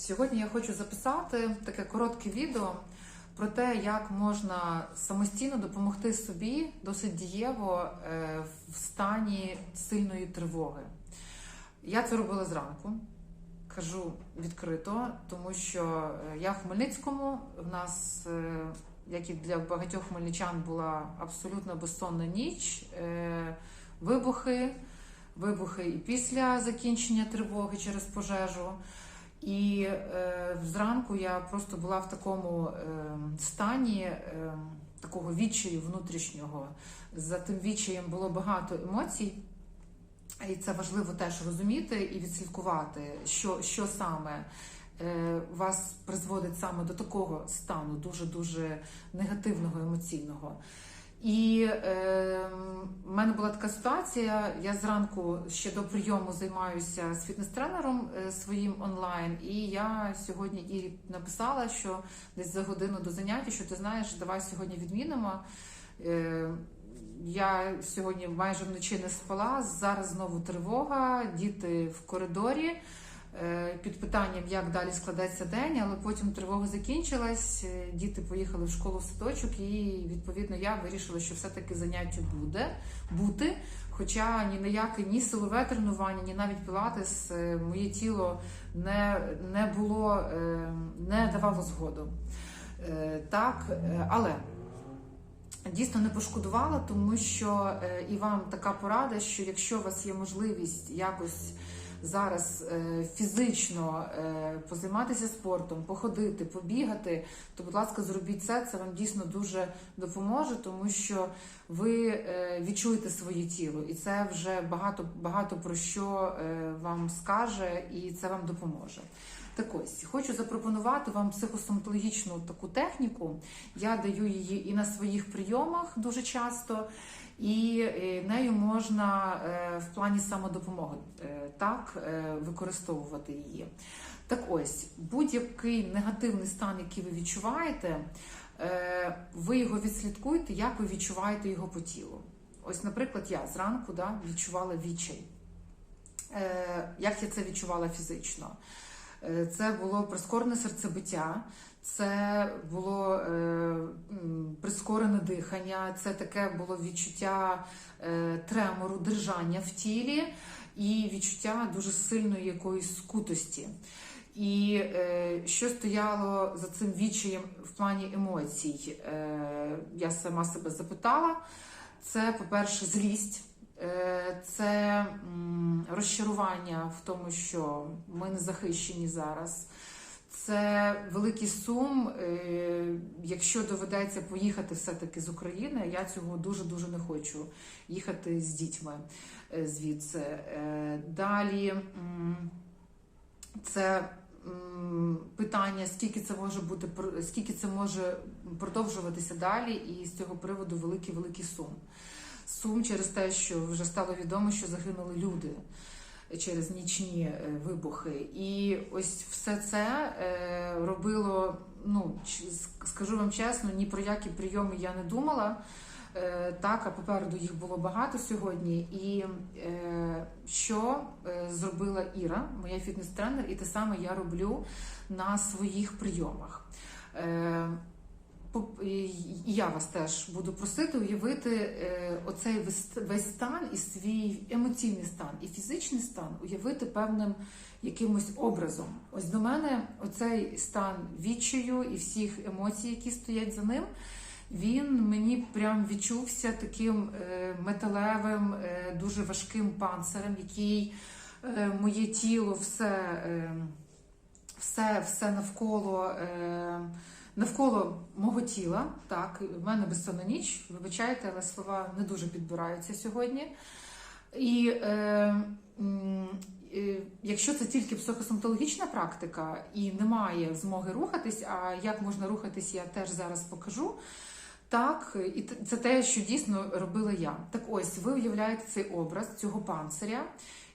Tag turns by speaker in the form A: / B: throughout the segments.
A: Сьогодні я хочу записати таке коротке відео про те, як можна самостійно допомогти собі досить дієво е, в стані сильної тривоги. Я це робила зранку, кажу відкрито, тому що е, я в Хмельницькому, в нас, е, як і для багатьох хмельничан, була абсолютно безсонна ніч, вибухи, вибухи і після закінчення тривоги через пожежу. І е, зранку я просто була в такому е, стані е, такого відчаю внутрішнього. За тим відчаєм було багато емоцій, і це важливо теж розуміти і відслідкувати, що, що саме е, вас призводить саме до такого стану, дуже дуже негативного емоційного. І е, в мене була така ситуація. Я зранку ще до прийому займаюся з фітнес-тренером е, своїм онлайн, і я сьогодні і написала, що десь за годину до заняття, що ти знаєш, давай сьогодні відмінимо. Е, я сьогодні майже вночі не спала. Зараз знову тривога, діти в коридорі. Е, Під питанням, як далі складеться день, але потім тривога закінчилась. е, Діти поїхали в школу в садочок, і відповідно я вирішила, що все-таки заняття буде бути. Хоча ні на яке ні силове тренування, ні навіть пілатес е, моє тіло не, не було, не давало згоду. Так, але дійсно не пошкодувала, тому що і вам така порада, що якщо у вас є можливість якось зараз е, фізично е, позайматися спортом, походити, побігати, то, будь ласка, зробіть це. Це вам дійсно дуже допоможе, тому що ви е, відчуєте своє тіло, і це вже багато багато про що вам скаже, і це вам допоможе. Так ось хочу запропонувати вам психосоматологічну таку техніку. Я даю її і на своїх прийомах дуже часто, і е, нею можна е, в плані самодопомоги е, так використовувати її. Так ось, будь-який негативний стан, який ви відчуваєте, ви його відслідкуєте, як ви відчуваєте його по тілу. Ось, наприклад, я зранку да, відчувала відчай. Як я це відчувала фізично? Е, Це було прискорене серцебиття, це було е, прискорене дихання, це таке було відчуття е, тремору, держання в тілі і відчуття дуже сильної якоїсь скутості. І е, що стояло за цим відчаєм в плані емоцій? Е, я сама себе запитала. Це, по-перше, злість. Е, Це розчарування в тому, що ми не захищені зараз. Це великий сум. Е, Якщо доведеться поїхати все-таки з України, я цього дуже дуже не хочу їхати з дітьми е, звідси. Далі це питання, скільки це може бути скільки це може продовжуватися далі, і з цього приводу великий великий сум. Сум через те, що вже стало відомо, що загинули люди через нічні е, вибухи. І ось все це е, робило. Ну скажу вам чесно, ні про які прийоми я не думала. Е, Так, а попереду їх було багато сьогодні. І е, що зробила Іра, моя фітнес-тренер, і те саме я роблю на своїх прийомах. Я вас теж буду просити уявити е, оцей весь, стан і свій емоційний стан, і фізичний стан уявити певним якимось образом. Ось до мене оцей стан відчаю і всіх емоцій, які стоять за ним. Він мені прям відчувся таким е, металевим, е, дуже важким панцирем, який моє тіло, все, все, все навколо. Навколо мого тіла, так, в мене безсонна ніч, вибачайте, але слова не дуже підбираються сьогодні. І е, е, якщо це тільки психосоматологічна практика і немає змоги рухатись, а як можна рухатись, я теж зараз покажу. Так, і це те, що дійсно робила я. Так ось, ви уявляєте цей образ цього панциря,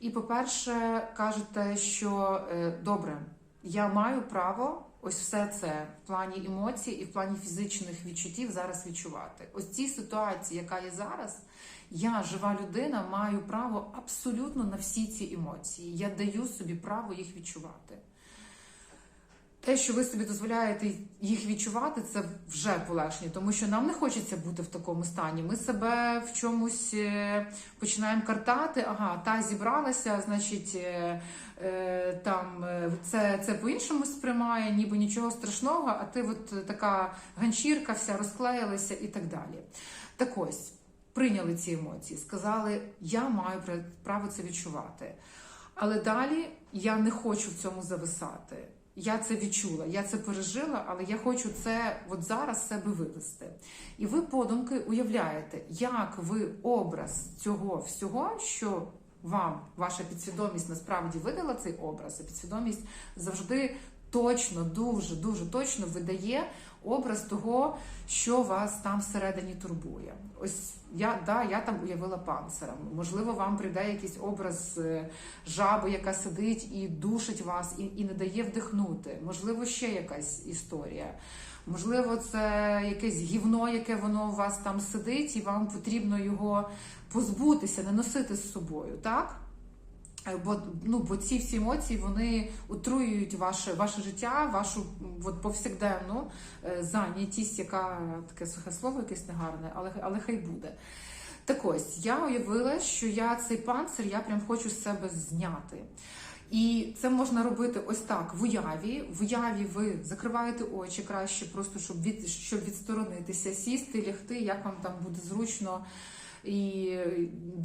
A: і, по-перше, кажете, що е, добре, я маю право ось все це в плані емоцій і в плані фізичних відчуттів зараз відчувати. Ось цій ситуації, яка є зараз, я, жива людина, маю право абсолютно на всі ці емоції. Я даю собі право їх відчувати. Те, що ви собі дозволяєте їх відчувати, це вже полегшення, тому що нам не хочеться бути в такому стані. Ми себе в чомусь е, починаємо картати. Ага, та зібралася, значить. е, е, Там це, це по-іншому сприймає, ніби нічого страшного, а ти от така ганчірка, вся розклеїлася і так далі. Так ось, прийняли ці емоції, сказали, я маю право це відчувати. Але далі я не хочу в цьому зависати. Я це відчула, я це пережила, але я хочу це от зараз себе вивести. І ви подумки уявляєте, як ви образ цього всього, що вам ваша підсвідомість насправді видала цей образ, а підсвідомість завжди точно, дуже, дуже точно видає образ того, що вас там всередині турбує. Ось я, да, я там уявила панцира. Можливо, вам прийде якийсь образ е, жаби, яка сидить і душить вас, і, і не дає вдихнути. Можливо, ще якась історія. Можливо, це якесь гівно, яке воно у вас там сидить, і вам потрібно його позбутися, не носити з собою, так? Е, Бо, ну, бо ці всі емоції вони отруюють ваше, ваше життя, вашу от, повсякденну е, зайнятість, яка таке сухе слово, якесь негарне, але, але хай буде. Так ось, я уявила, що я цей панцир я прям хочу з себе зняти. І це можна робити ось так в уяві. В уяві ви закриваєте очі краще, просто щоб від щоб відсторонитися, сісти, лягти, як вам там буде зручно, і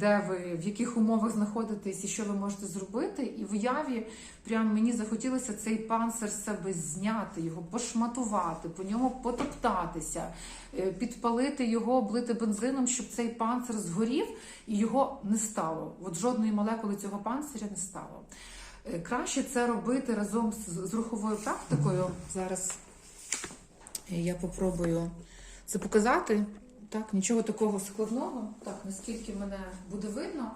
A: де ви в яких умовах знаходитесь, і що ви можете зробити. І в уяві прям мені захотілося цей панцир себе зняти, його пошматувати, по ньому потоптатися, е, підпалити його, облити бензином, щоб цей панцир згорів і його не стало. От жодної молекули цього панциря не стало. Е, Краще це робити разом з, з руховою практикою. Зараз я попробую це показати. Так, нічого такого складного. Так, наскільки мене буде видно.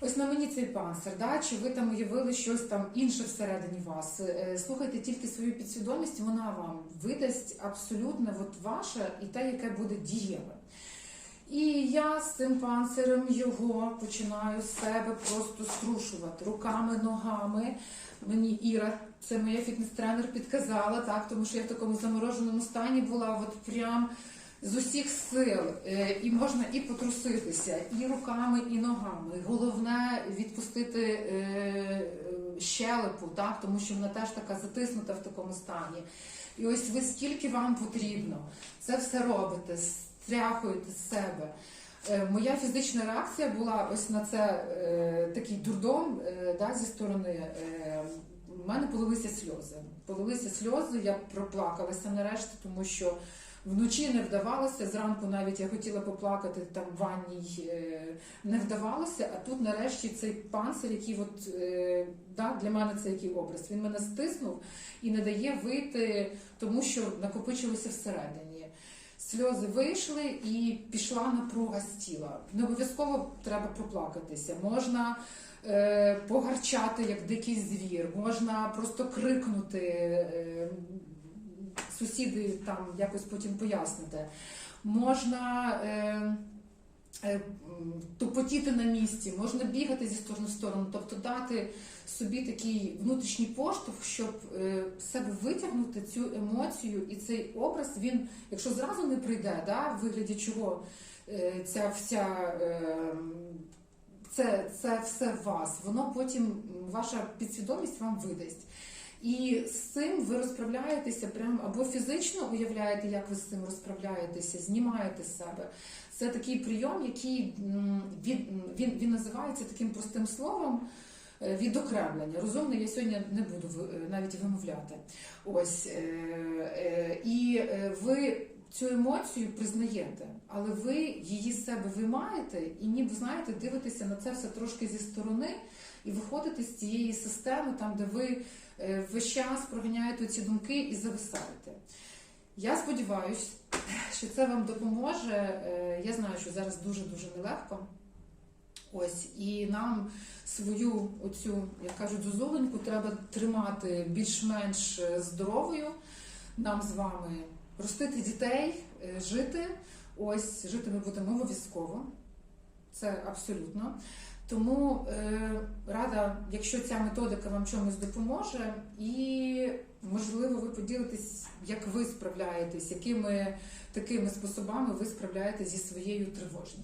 A: Ось на мені цей панцир, да? чи ви там уявили щось там інше всередині вас. Е, Слухайте тільки свою підсвідомість, вона вам видасть абсолютно от ваше і те, яке буде дієве. І я з цим панцирем його починаю з себе просто струшувати руками, ногами. Мені Іра, це моя фітнес-тренер, підказала, так, тому що я в такому замороженому стані була, от прям з усіх сил. Е, І можна і потруситися, і руками, і ногами. Головне відпустити е, е, щелепу, так, тому що вона теж така затиснута в такому стані. І ось ви скільки вам потрібно, це все робите, стряхуєте з себе. Моя фізична реакція була ось на це такий дурдом да, зі сторони. У мене полилися сльози. Полилися сльози, я проплакалася нарешті, тому що вночі не вдавалося. Зранку навіть я хотіла поплакати там в ванній, е, не вдавалося. А тут нарешті цей панцир, який от, е, да, для мене це який образ. Він мене стиснув і не дає вийти, тому що накопичилося всередині. Сльози вийшли і пішла напруга з тіла. Не обов'язково треба проплакатися. Можна е, погарчати як дикий звір, можна просто крикнути. Е, сусіди там якось потім поясните. Можна е, е, тупотіти на місці, можна бігати зі сторони в сторону, тобто дати собі такий внутрішній поштовх, щоб е, себе витягнути цю емоцію і цей образ, він, якщо зразу не прийде, да, в вигляді чого е, ця вся. Е, це, це все вас, воно потім ваша підсвідомість вам видасть. І з цим ви розправляєтеся прям або фізично уявляєте, як ви з цим розправляєтеся, знімаєте з себе. Це такий прийом, який він, він, він називається таким простим словом е, відокремлення. Розумно, я сьогодні не буду е, навіть вимовляти. Ось е, і ви цю емоцію признаєте, але ви її з себе виймаєте і ніби знаєте, дивитеся на це все трошки зі сторони і виходите з цієї системи, там де ви весь час проганяєте ці думки і зависаєте. Я сподіваюся, що це вам допоможе. Е, Я знаю, що зараз дуже-дуже нелегко. Ось, і нам свою оцю, як кажуть, зозуленьку треба тримати більш-менш е, здоровою. Нам з вами ростити дітей, е, жити. Ось жити ми будемо обов'язково. Це абсолютно. Тому е, рада, якщо ця методика вам чомусь допоможе, і можливо ви поділитесь, як ви справляєтесь, якими такими способами ви справляєтесь зі своєю тривожністю.